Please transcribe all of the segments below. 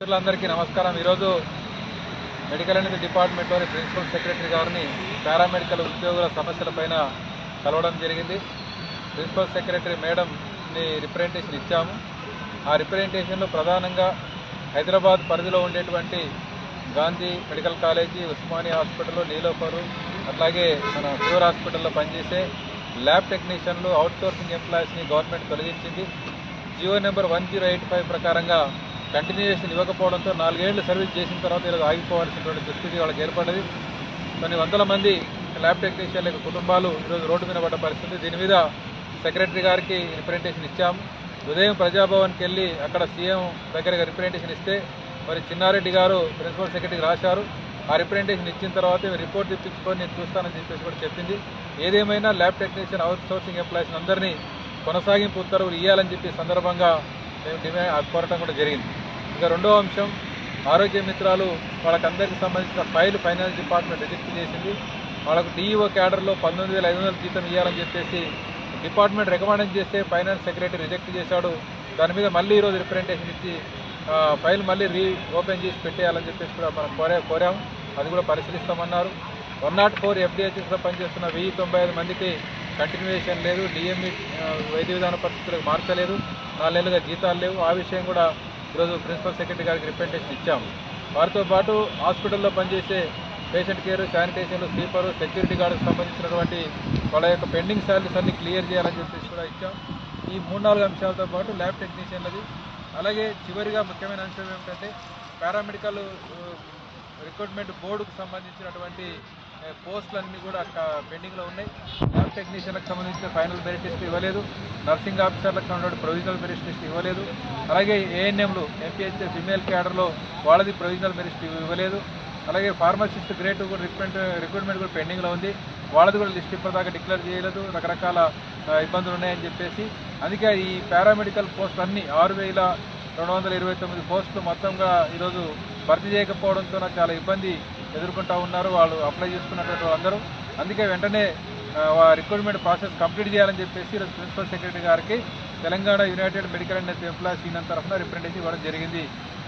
మిత్రులందరికీ నమస్కారం. ఈరోజు మెడికల్ అనేది డిపార్ట్మెంట్లోని ప్రిన్సిపల్ సెక్రటరీ గారిని పారామెడికల్ ఉద్యోగుల సమస్యలపైన కలవడం జరిగింది. ప్రిన్సిపల్ సెక్రటరీ మేడంని రిప్రజెంటేషన్ ఇచ్చాము. ఆ రిప్రజెంటేషన్లో ప్రధానంగా హైదరాబాద్ పరిధిలో ఉండేటువంటి Gandhi medical college Osmania hospital Niloufer అట్లాగే మన ప్యూర్ హాస్పిటల్లో పనిచేసే ల్యాబ్ టెక్నీషియన్లు అవుట్సోర్సింగ్ ఎంప్లాయీస్ని government తొలగించింది. GO number one zero eight five ప్రకారంగా కంటిన్యూయేషన్ ఇవ్వకపోవడంతో నాలుగేళ్ళు సర్వీస్ చేసిన తర్వాత ఈరోజు ఆగిపోవాల్సినటువంటి దుస్థితి వాళ్ళకి ఏర్పడ్డది. కొన్ని వందల మంది ల్యాబ్ టెక్నీషియన్ల యొక్క కుటుంబాలు ఈరోజు రోడ్డు మీద పడ్డ పరిస్థితి. దీని మీద సెక్రటరీ గారికి రిప్రజెంటేషన్ ఇచ్చాము. ఉదయం ప్రజాభవన్కి వెళ్ళి అక్కడ సీఎం దగ్గర రిప్రజెంటేషన్ ఇస్తే మరి చిన్నారెడ్డి గారు ప్రిన్సిపల్ సెక్రటరీకి రాశారు. ఆ రిప్రజెంటేషన్ ఇచ్చిన తర్వాత రిపోర్ట్ తెప్పించుకొని నేను చూస్తానని చెప్పేసి కూడా చెప్పింది. ఏదేమైనా lab technician outsourcing employees అందరినీ కొనసాగింపు ఉత్తర్వులు ఇవ్వాలని చెప్పి సందర్భంగా మేము డిమాండ్ కోరటం కూడా జరిగింది. ఇంకా రెండవ అంశం ఆరోగ్య మిత్రాలు వాళ్ళకందరికీ సంబంధించిన ఫైల్ ఫైనాన్స్ డిపార్ట్మెంట్ రిజిస్టర్ చేసింది. వాళ్ళకు డిఈఓ క్యాడర్లో పంతొమ్మిది వేల ఐదు వందల జీతం ఇవ్వాలని చెప్పేసి డిపార్ట్మెంట్ రికమెండ్ చేస్తే ఫైనాన్స్ సెక్రటరీ రిజెక్ట్ చేశాడు. దాని మీద మళ్ళీ ఈరోజు రిప్రజెంటేషన్ ఇచ్చి ఫైల్ మళ్ళీ రీ ఓపెన్ చేసి పెట్టేయాలని చెప్పేసి కూడా మనం కోరే కోరాము. అది కూడా పరిశీలిస్తామన్నారు. వన్ నాట్ ఫోర్ ఎఫ్డిహెచ్ఎస్లో పనిచేస్తున్న వెయ్యి తొంభై ఐదు మందికి కంటిన్యూయేషన్ లేదు. డిఎంఈ వైద్య విధాన పరిస్థితులకు మార్చలేదు. నాలుగు జీతాలు లేవు. ఆ విషయం కూడా ఈరోజు ప్రిన్సిపల్ సెక్రటరీ గారికి రిప్రజెంటేషన్ ఇచ్చాము వారితో పాటు హాస్పిటల్లో పనిచేసే పేషెంట్ కేర్ శానిటేషన్లు స్లీపరు సెక్యూరిటీ గార్డుకు సంబంధించినటువంటి వాళ్ళ యొక్క పెండింగ్ శాలరీస్ అన్ని క్లియర్ చేయాలని చెప్పేసి కూడా ఇచ్చాం. ఈ మూడు నాలుగు అంశాలతో పాటు ల్యాబ్ టెక్నీషియన్లది. అలాగే చివరిగా ముఖ్యమైన అంశం ఏమిటంటే పారామెడికల్ రిక్రూట్మెంట్ బోర్డుకు సంబంధించినటువంటి పోస్టులన్నీ కూడా పెండింగ్లో ఉన్నాయి. ల్యాబ్ టెక్నీషియన్లకు సంబంధించిన ఫైనల్ మెరిట్ లిస్ట్ ఇవ్వలేదు. నర్సింగ్ ఆఫీసర్లకు సంబంధించిన ప్రొవిజనల్ మెరిట్ లిస్ట్ ఇవ్వలేదు. అలాగే ఏఎన్ఎంలు ఎంపీహెచ్ఏ ఫిమేల్ క్యాడర్లో వాళ్ళది ప్రొవిజనల్ మెరిట్ ఇవ్వలేదు. అలాగే ఫార్మసిస్ట్ గ్రేడ్ కూడా రిక్రూట్మెంట్ రిక్రూట్మెంట్ కూడా పెండింగ్లో ఉంది. వాళ్ళది కూడా లిస్ట్ ఇప్పటిదాకా డిక్లేర్ చేయలేదు. రకరకాల ఇబ్బందులు ఉన్నాయని చెప్పేసి. అందుకే ఈ పారామెడికల్ పోస్టులు అన్నీ ఆరు వేల రెండు వందల ఇరవై తొమ్మిది పోస్టులు మొత్తంగా ఈరోజు భర్తీ చేయకపోవడంతో నాకు చాలా ఇబ్బంది ఎదుర్కొంటూ ఉన్నారు. వాళ్ళు అప్లై చేసుకున్నటువంటి వాళ్ళందరూ. అందుకే వెంటనే రిక్రూట్మెంట్ ప్రాసెస్ కంప్లీట్ చేయాలని చెప్పేసి ఈరోజు ప్రిన్సిపల్ సెక్రటరీ గారికి Telangana united medical and health employees union తరఫున రిప్రజెంటేషన్ ఇవ్వడం జరిగింది.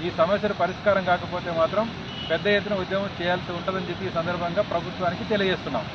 ఈ సమస్యలు పరిష్కారం కాకపోతే మాత్రం పెద్ద ఎత్తున ఉద్యమం చేయాల్సి ఉంటుందని చెప్పి ఈ సందర్భంగా ప్రభుత్వానికి తెలియజేస్తున్నాం.